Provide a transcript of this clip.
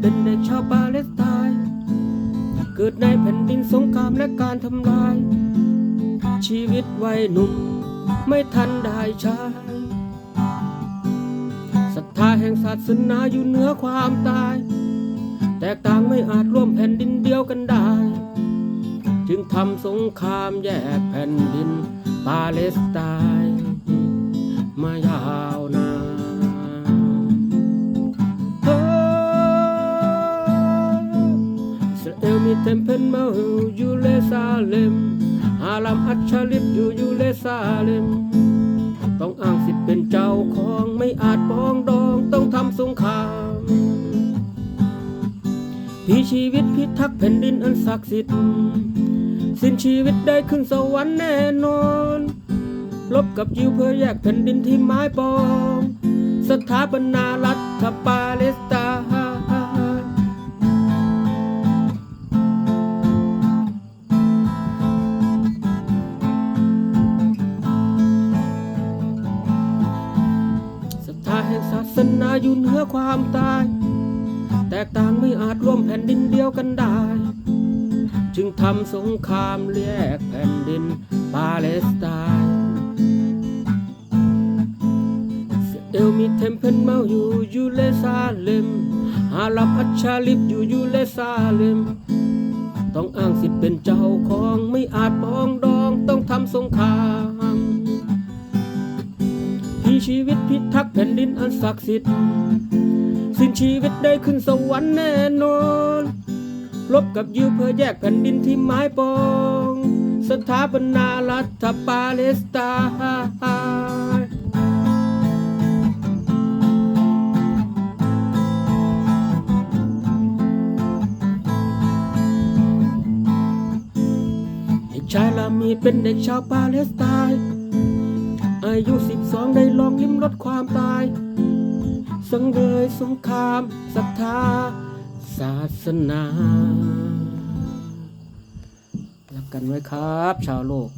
เป็นเด็กชาวปาเลสไตน์เกิดในแผ่นดินสงครามและการทำลาย ชีวิตวัยหนุ่มไม่ทันได้ใช้ศรัทธาแห่งศาสนาอยู่เหนือความตาย แตกต่างไม่อาจร่วมแผ่นดินเดียวกันได้ จึงทำสงครามแยกแผ่นดินปาเลสไตน์ ซาเลมต้องอ้างสิทธิ์เป็นเจ้าของไม่อาจปองดองต้องทำสงครามพี่ชีวิตพิทักษ์แผ่นดินอันศักดิ์สิทธิ์ สิ้นชีวิตได้ขึ้นสวรรค์แน่นอน ลบกับยิวเพื่อแยกแผ่นดินที่ไม้ปอง สถาปนารัฐปาเลสไต ความตาย แตกต่างไม่อาจร่วมแผ่นดินเดียวกันได้ จึงทำสงครามแยกแผ่นดินปาเลสไตน์เอลมีเทมเพลเมาอยู่ยูเลซาเลมอาลับอัชชาลิฟอยู่ยูเลซาเลมต้องอ้างสิทธิ์เป็นเจ้าของไม่อาจปองดองต้องทำสงครามพี่ชีวิตพิทักษ์แผ่นดินอันศักดิ์สิทธิ์สิ้นชีวิตได้ขึ้นสวรรค์แน่นอนลบกับยิวเพื่อแยกแผ่นดินที่ไม้ปอง สถาปนารัฐปาเลสไตน์เด็กชายลามีเป็นเด็กชาวปาเลสไตน์ อายุ12ได้ลองลิ้มรสความตาย สังเวยสงครามศรัทธา ศาสนา รักกันไว้ครับ ชาวโลก